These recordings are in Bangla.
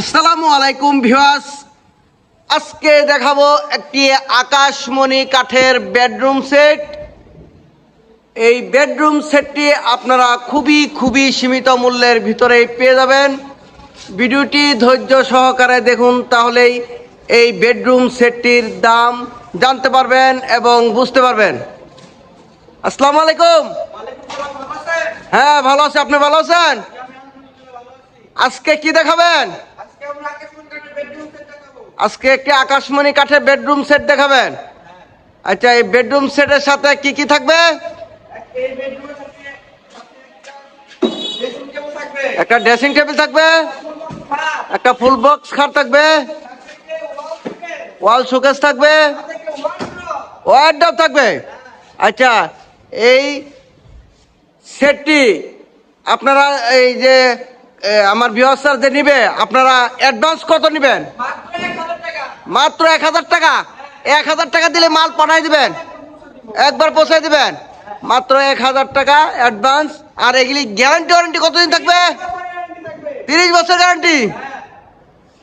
আসসালামু আলাইকুম ভিউয়ার্স। আজকে দেখাবো একটি আকাশমণি কাঠের বেডরুম সেট। এই বেডরুম সেটটি আপনারা খুবই খুবই সীমিত মূল্যের ভিতরেই পেয়ে যাবেন। ভিডিওটি ধৈর্য সহকারে দেখুন, তাহলেই এই বেডরুম সেটটির দাম জানতে পারবেন এবং বুঝতে পারবেন। আসসালামু আলাইকুম। হ্যাঁ ভালো আছে। আপনি ভালো আছেন? আজকে কি দেখাবেন? আজকে একটি আকাশমণি কাঠের বেডরুম সেট দেখাবেন? আচ্ছা এই বেডরুম সেটের সাথে কি কি থাকবে? একটা ড্রেসিং টেবিল থাকবে। একটা ফুল বক্স খাট থাকবে। ওয়াল শোকেস থাকবে। ওয়ার্ডব থাকবে। আচ্ছা এই সেটটি আপনারা এই যে আমার বিহস্তার যে নিবে, আপনারা অ্যাডভান্স কত নেবেন? মাত্র এক হাজার টাকা। এক হাজার টাকা দিলে মাল পাঠাই দিবেন। একবার পৌঁছাই দিবেন। মাত্র এক হাজার টাকা অ্যাডভান্স আর এগুলি গ্যারান্টি ওয়ারেন্টি কতদিন থাকবে? তিরিশ বছর গ্যারান্টি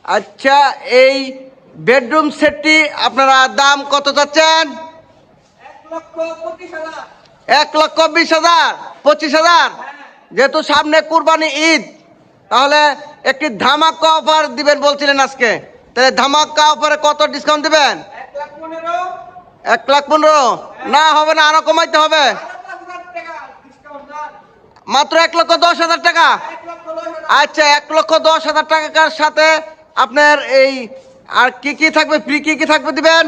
আচ্ছা এই বেডরুম সেটটি আপনারা দাম কত চাচ্ছেন? এক লক্ষ বিশ হাজার। পঁচিশ হাজার। যেহেতু সামনে কুরবানি ঈদ তাহলে একটি ধামাকা অফার দিবেন বলছিলেন আজকে। তাহলে ধামাকা অফারে কত ডিসকাউন্ট দিবেন? এক লাখ পনেরো। না, হবে না, আরও কমাইতে হবে। মাত্র এক লক্ষ দশ হাজার টাকা। আচ্ছা এক লক্ষ দশ হাজার টাকার সাথে আপনার এই আর কি কি থাকবে? ফ্রি কি কি থাকবে দিবেন?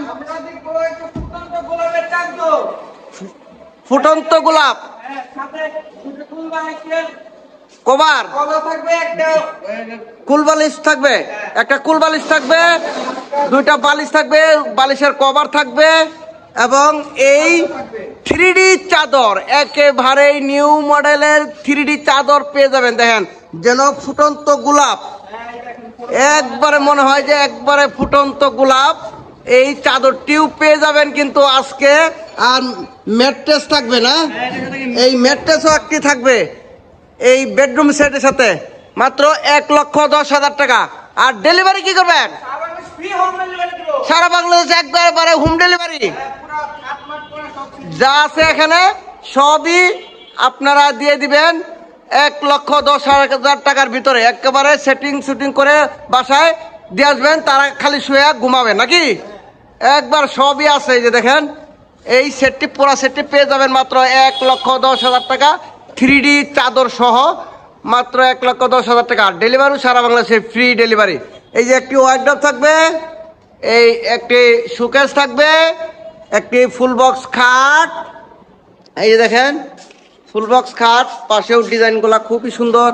ফুটন্ত গোলাপ। কভার। কুল বালিশ থাকবে একটা কুল বালিশ থাকবে দুইটা বালিশ থাকবে বালিশের কভার থাকবে এবং এই থ্রি চাদর একেবারে নিউ মডেলের থ্রি চাদর পেয়ে যাবেন দেখেন যেন ফুটন্ত গোলাপ। একবারে মনে হয় যে একবারে ফুটন্ত গোলাপ এই চাদরটিও পেয়ে যাবেন কিন্তু আজকে আর ম্যাট্রেস থাকবে না। এই ম্যাট্রেসও একটি থাকবে। এই বেডরুম সেটের সাথে মাত্র এক লক্ষ দশ হাজার টাকা। আর ডেলিভারি কি করবেন? সারা বাংলাদেশ একবারে হোম ডেলিভারি। যা আছে এখানে সবই আপনারা দিয়ে দিবেন এক লক্ষ দশ হাজার টাকার ভিতরে। একেবারে সেটিং শুটিং করে বাসায় দিয়ে আসবেন, তারা খালি শুয়ে ঘুমাবে নাকি? একবার সবই আছে এই যে দেখেন। এই সেটটি পুরা সেটটি পেয়ে যাবেন মাত্র এক লক্ষ দশ হাজার টাকা। থ্রি ডি চাদর সহ মাত্র এক লক্ষ দশ হাজার টাকা। ডেলিভারি সারা বাংলাদেশে ফ্রি ডেলিভারি। এই যে একটি ওয়ার্ড্রপ থাকবে, এই একটি সুকেস থাকবে, একটি ফুল বক্স খাট। এই যে দেখেন ফুল বক্স খাট, পাশেও ডিজাইনগুলো খুবই সুন্দর।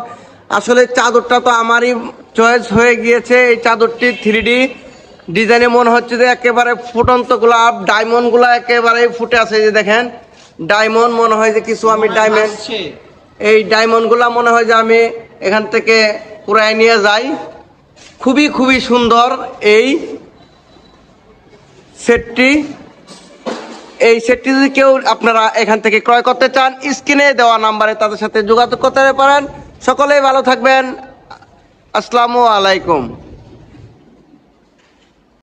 আসলে চাদরটা তো আমারই চয়েস হয়ে গিয়েছে। এই চাদরটি থ্রি ডি ডিজাইনে মনে হচ্ছে যে একেবারে ফুটন্ত গোলাপ ডায়মন্ডগুলো একেবারে ফুটে আছে। এই যে দেখেন ডায়মন্ড মনে হয় যে কিছু আমি ডায়মন্ড এই ডায়মন্ডগুলো মনে হয় যে আমি এখান থেকে পুরাই নিয়ে যাই। খুবই খুবই সুন্দর এই সেটটি। এই সেটটি যদি কেউ আপনারা এখান থেকে ক্রয় করতে চান স্ক্রিনে দেওয়া নাম্বারে তাদের সাথে যোগাযোগ করতে পারেন। সকলেই ভালো থাকবেন। আসসালামু আলাইকুম।